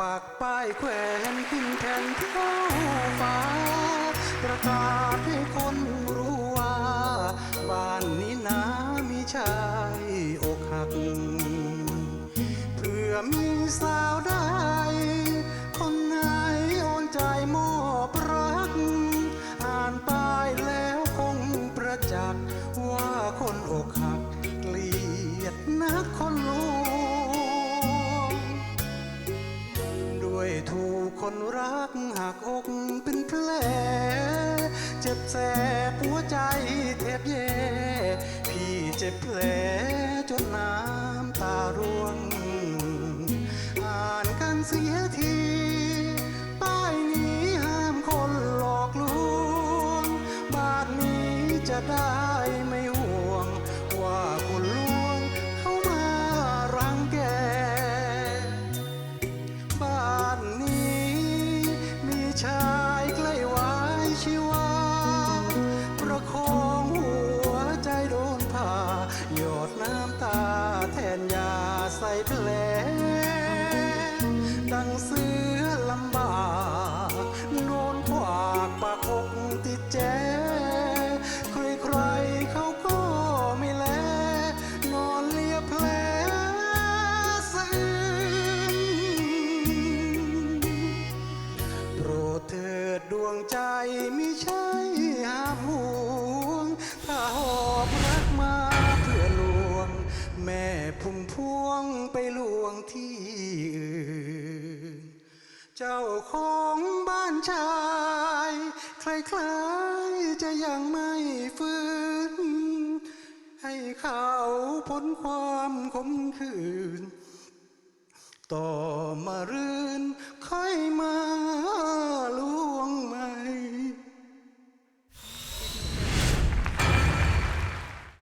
ปากป้ายแขวนขึ้นแผ่นเท้าฟ้า ประกาศให้คนรู้ว่า บ้านนี้นะมีชายอกหัก เพื่อมีสาวได้ คนไหนโอนใจมอบรัก อ่านป้ายแล้วคงประจักษ์ว่าคนอกหัก คนรักหักอกเป็นแผล เจ็บแสบหัวใจแทบเย่พี่เจ็บแผลจนน้ำตาร่วง อ่านกันเสีย ส่แผลดังเสือลำบากโดนขวากปากอกติดแจใครๆเขาก็ไม่แล นอนเลียแผลสะอื้นโปรดเถิดดวงใจมิใช่ อื่น เจ้าของบ้านชาย ใครๆจะยังไม่ฟื้น ให้เขาพ้นความขมขื่นต่อมารื่นค่อยมา